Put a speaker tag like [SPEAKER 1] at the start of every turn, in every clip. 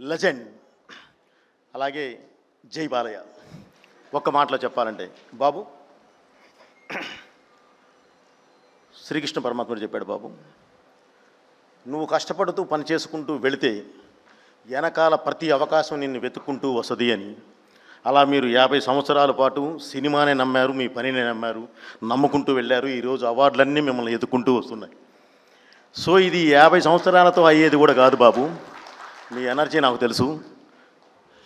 [SPEAKER 1] Legend. అలాగే జై బాలయ్య. ఒక్క మాటలో చెప్పాలంటే బాబు శ్రీకృష్ణ పరమాత్ముడు చెప్పాడు బాబు నువ్వు కష్టపడుతూ పని చేసుకుంటూ వెళితే వెనకాల ప్రతి అవకాశం నిన్ను వెతుక్కుంటూ వస్తుంది అని. అలా మీరు యాభై సంవత్సరాల పాటు సినిమానే నమ్మారు మీ పనినే నమ్మారు నమ్ముకుంటూ వెళ్ళారు ఈరోజు అవార్డులన్నీ మిమ్మల్ని ఎత్తుకుంటూ వస్తున్నాయి. సో ఇది యాభై సంవత్సరాలతో అయ్యేది కూడా కాదు బాబు. మీ ఎనర్జీ నాకు తెలుసు.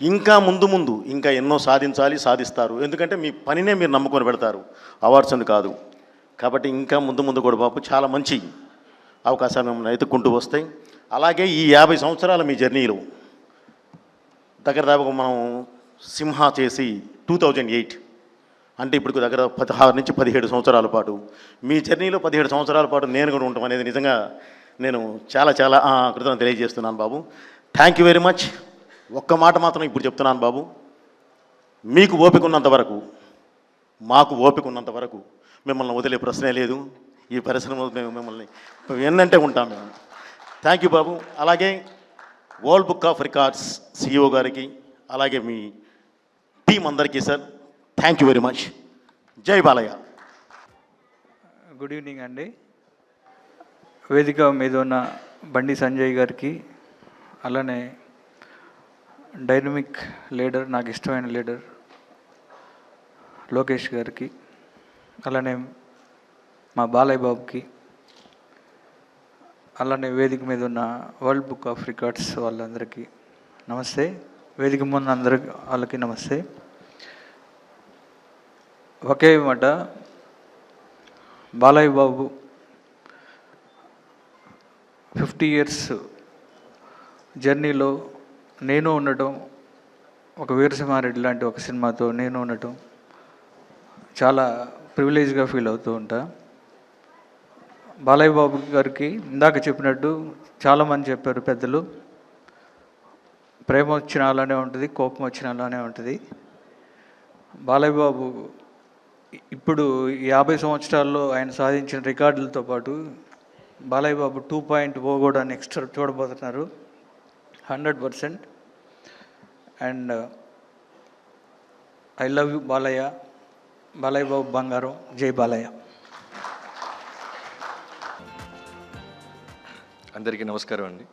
[SPEAKER 1] ఇంకా ముందు ముందు ఇంకా ఎన్నో సాధించాలి సాధిస్తారు. ఎందుకంటే మీ పనినే మీరు నమ్ముకొని పెడతారు. అవార్డ్స్ అని కాదు. కాబట్టి ఇంకా ముందు ముందు కూడా బాబు చాలా మంచి అవకాశాలు మిమ్మల్ని ఎత్తుక్కుంటూ వస్తాయి. అలాగే ఈ యాభై సంవత్సరాల మీ జర్నీలో. దగ్గర దాకా మనం సింహ చేసి టూ థౌజండ్ ఎయిట్ అంటే ఇప్పుడు దగ్గర పదహారు నుంచి పదిహేడు సంవత్సరాల పాటు. మీ జర్నీలో పదిహేడు సంవత్సరాల పాటు నేను కూడా ఉంటాం అనేది నిజంగా నేను చాలా చాలా ఆ, కృతజ్ఞత తెలియజేస్తున్నాను బాబు. థ్యాంక్ యూ వెరీ మచ్ ఒక్క మాట మాత్రం ఇప్పుడు చెప్తున్నాను బాబు. మీకు ఓపిక ఉన్నంత వరకు మాకు ఓపిక ఉన్నంత వరకు మిమ్మల్ని వదిలే ప్రశ్నే లేదు. ఈ పరిశ్రమ మేము మిమ్మల్ని. ఎన్నంటే ఉంటాం మేము. థ్యాంక్ యూ బాబు. అలాగే world book of records CEO గారికి అలాగే మీ టీం అందరికీ sir thank you very much జై బాలయ్య.
[SPEAKER 2] గుడ్ ఈవినింగ్ అండి. వేదిక మీద ఉన్న బండి సంజయ్ గారికి అలానే డైనమిక్ లీడర్ నాకు ఇష్టమైన లీడర్ లోకేష్ గారికి అలానే మా బాలయ్య బాబుకి అలానే వేదిక మీద ఉన్న వరల్డ్ బుక్ ఆఫ్ రికార్డ్స్ వాళ్ళందరికీ నమస్తే. వేదిక ముందు అందరికి వాళ్ళకి నమస్తే. ఒకే మాట బాలయ్య బాబు ఫిఫ్టీ ఇయర్స్ జర్నీలో నేను ఉండటం ఒక వీరసింహారెడ్డి లాంటి ఒక సినిమాతో నేను ఉండటం చాలా ప్రివిలేజ్గా ఫీల్ అవుతూ ఉంటా. బాలయ్య బాబు గారికి ఇందాక చెప్పినట్టు చాలామంది చెప్పారు పెద్దలు ప్రేమ వచ్చిన అలానే ఉంటుంది కోపం వచ్చిన అలానే ఉంటుంది. బాలయ్య బాబు ఇప్పుడు యాభై సంవత్సరాల్లో ఆయన సాధించిన రికార్డులతో పాటు Balayya Babu two point O కూడా నెక్స్ట్ చూడబోతున్నారు. Hundred percent. And I love you Balayya. Balayya Babu బంగారం. జై బాలయ్య.
[SPEAKER 3] అందరికీ నమస్కారం అండి.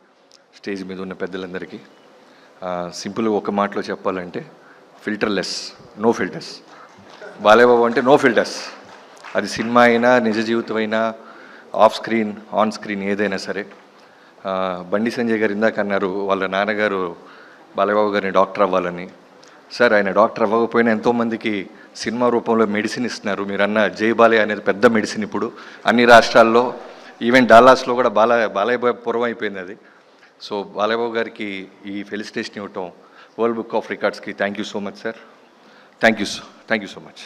[SPEAKER 3] స్టేజ్ మీద ఉన్న పెద్దలందరికీ. సింపుల్గా ఒక మాటలో చెప్పాలంటే ఫిల్టర్లెస్ నో ఫిల్టర్స్. బాలయ్యబాబు అంటే నో ఫిల్టర్స్. అది సినిమా అయినా నిజ జీవితం అయినా ఆఫ్ స్క్రీన్ ఆన్ స్క్రీన్ ఏదైనా సరే బండి సంజయ్ గారు ఇందాక అన్నారు వాళ్ళ నాన్నగారు బాలయ్యబాబు గారిని డాక్టర్ అవ్వాలని. సార్ ఆయన డాక్టర్ అవ్వకపోయినా ఎంతోమందికి సినిమా రూపంలో మెడిసిన్ ఇస్తున్నారు. మీరు అన్న జై బాలయ్య అనేది పెద్ద మెడిసిన్ ఇప్పుడు. అన్ని రాష్ట్రాల్లో ఈవెన్ డాలాస్లో కూడా బాలయ్య బాలయ్య పూర్వం అయిపోయింది అది. సో బాలయ్యబాబు గారికి ఈ ఫెలిసిటేషన్ ఇవ్వటం world book of రికార్డ్స్కి thank you so much sir thank you thank you so much